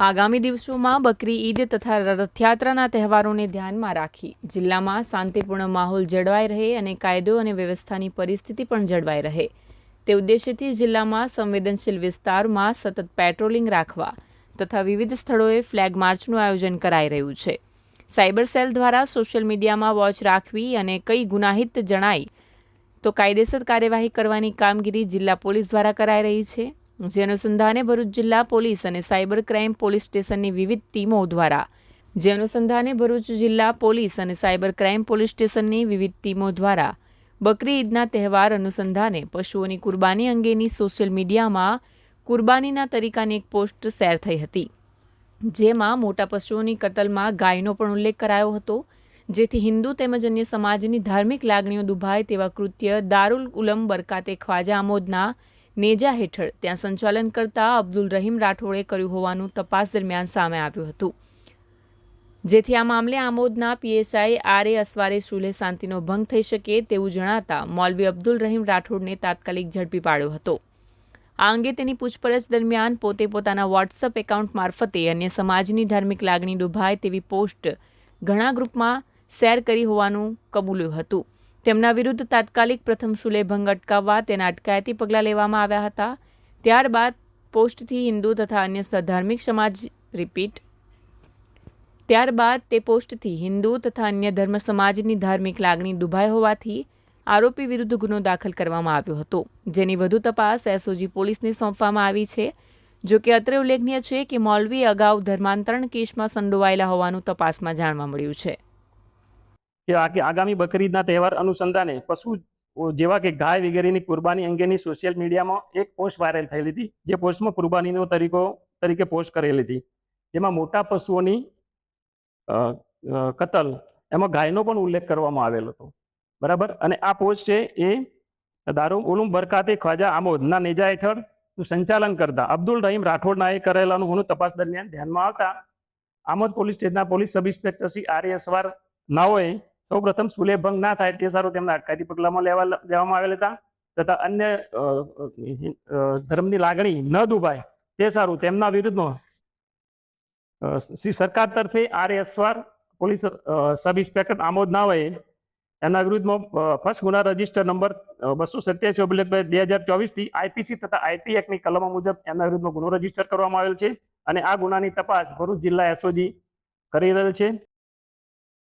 આગામી દિવસોમાં બકરી, ઈદ તથા રથયાત્રાના તહેવારોને ધ્યાનમાં રાખી જિલ્લામાં શાંતિપૂર્ણ માહોલ જળવાઈ રહે અને કાયદો અને વ્યવસ્થાની પરિસ્થિતિ પણ જળવાઈ રહે. તે ઉદ્દેશ્યથી જિલ્લામાં સંવેદનશીલ વિસ્તારમાં સતત પેટ્રોલિંગ રાખવા તથા વિવિધ સ્થળોએ ફ્લેગ માર્ચનું આયોજન કરાઈ રહ્યું છે. સાયબર સેલ દ્વારા સોશિયલ મીડિયામાં વોચ રાખવી અને કઈ ગુનાહિત જણાય તો કાયદેસર કાર્યવાહી કરવાની કામગીરી જિલ્લા પોલીસ દ્વારા કરાઈ રહી છે. જે અનુસંધાને ભરૂચ જિલ્લા પોલીસ અને સાયબર ક્રાઇમ પોલીસ સ્ટેશનની વિવિધ ટીમો દ્વારા જે અનુસંધાને ભરૂચ જિલ્લા પોલીસ અને સાયબર ક્રાઇમ પોલીસ સ્ટેશનની વિવિધ ટીમો દ્વારા બકરી ઈદના તહેવાર અનુસંધાને પશુઓની કુરબાની અંગેની સોશિયલ મીડિયામાં કુરબાનીના તરીકાની એક પોસ્ટ શેર થઈ હતી. જેમાં મોટા પશુઓની કતલમાં ગાયનો પણ ઉલ્લેખ કરાયો હતો, જેથી હિન્દુ તેમજ અન્ય સમાજની ધાર્મિક લાગણીઓ દુભાય તેવા કૃત્ય દારૂલ ઉલમ બરકાતે ખ્વાજા આમોદના નેજા હેઠળ ત્યાં સંચાલન કરતા અબ્દુલ રહીમ રાઠોડે કર્યું હોવાનું તપાસ દરમિયાન સામે આવ્યું હતું. જેથી આ મામલે આમોદના પીએસઆઈ આર એ અસવારે સુલે શાંતિનો ભંગ થઈ શકે તેવું જણાતા મૌલવી અબ્દુલ રહીમ રાઠોડને તાત્કાલિક ઝડપી પાડ્યો હતો. આ અંગે તેની પૂછપરછ દરમિયાન પોતે પોતાના વોટ્સઅપ એકાઉન્ટ મારફતે અન્ય સમાજની ધાર્મિક લાગણી ડૂભાય તેવી પોસ્ટ ઘણા ગ્રુપમાં શેર કરી હોવાનું કબૂલ્યું હતું. તેમના વિરુદ્ધ તાત્કાલિક પ્રથમ શુલે ભંગ અટકાવવા તેના અટકાયતી પગલાં લેવામાં આવ્યા હતા. ત્યારબાદ પોસ્ટથી હિન્દુ તથા અન્ય ધાર્મિક સમાજ રિપીટ. ત્યારબાદ તે પોસ્ટથી હિન્દુ તથા અન્ય ધર્મ સમાજની ધાર્મિક લાગણી દુભાઈ હોવાથી આરોપી વિરુદ્ધ ગુનો દાખલ કરવામાં આવ્યો હતો. જેની વધુ તપાસ એસઓજી પોલીસને સોંપવામાં આવી છે. જો કે અત્રે ઉલ્લેખનીય છે કે મૌલવી અગાઉ ધર્માંતરણ કેસમાં સંડોવાયેલા હોવાનું તપાસમાં જાણવા મળ્યું છે. કે આગામી બકરીદના તહેવાર અનુસંધાને પશુ જેવા કે ગાય વગેરેની કુરબાની અંગેની સોશિયલ મીડિયામાં એક પોસ્ટ વાયરલ થયેલી હતી. જે પોસ્ટમાં કુરબાનીનો તરીકો તરીકે પોસ્ટ કરેલી હતી. જેમાં મોટા પશુઓની કતલ એમાં ગાયનો પણ ઉલ્લેખ કરવામાં આવેલો હતો. બરાબર? અને આ પોસ્ટ છે એ દારૂ ઉલુમ બરકાતે ખ્વાજા આમોદના નેજા હેઠળ સંચાલન કરતા અબ્દુલ રહીમ રાઠોડના એ કરેલાનું હોનું તપાસ દરમિયાન ધ્યાનમાં આવતા આમોદ પોલીસ સ્ટેશનના police sub inspector Shri R S વાર નાઓએ સૌપ્રથમ પ્રથમ ભંગ ના થાય તે સારું તેમના અટકાયતી પગલામાં લેવા લેવામાં આવેલ હતા. તથા અન્ય ધર્મની લાગણી ન દુભાય તે સારું તેમના વિરુદ્ધમાં શ્રી સરકાર તરફે આર એસવાર પોલીસ સબ ઇન્સ્પેક્ટર આમોદ નાઓએ એમના વિરુદ્ધમાં ફર્સ્ટ ગુના રજિસ્ટર નંબર બસો સત્યાસી ઓબ્લિક બે હજાર ચોવીસથી આઈપીસી તથા આઈપી એક્ટની કલમો મુજબ એમના વિરુદ્ધમાં ગુનો રજિસ્ટર કરવામાં આવેલ છે અને આ ગુનાની તપાસ ભરૂચ જિલ્લા એસઓજી કરી રહેલ છે.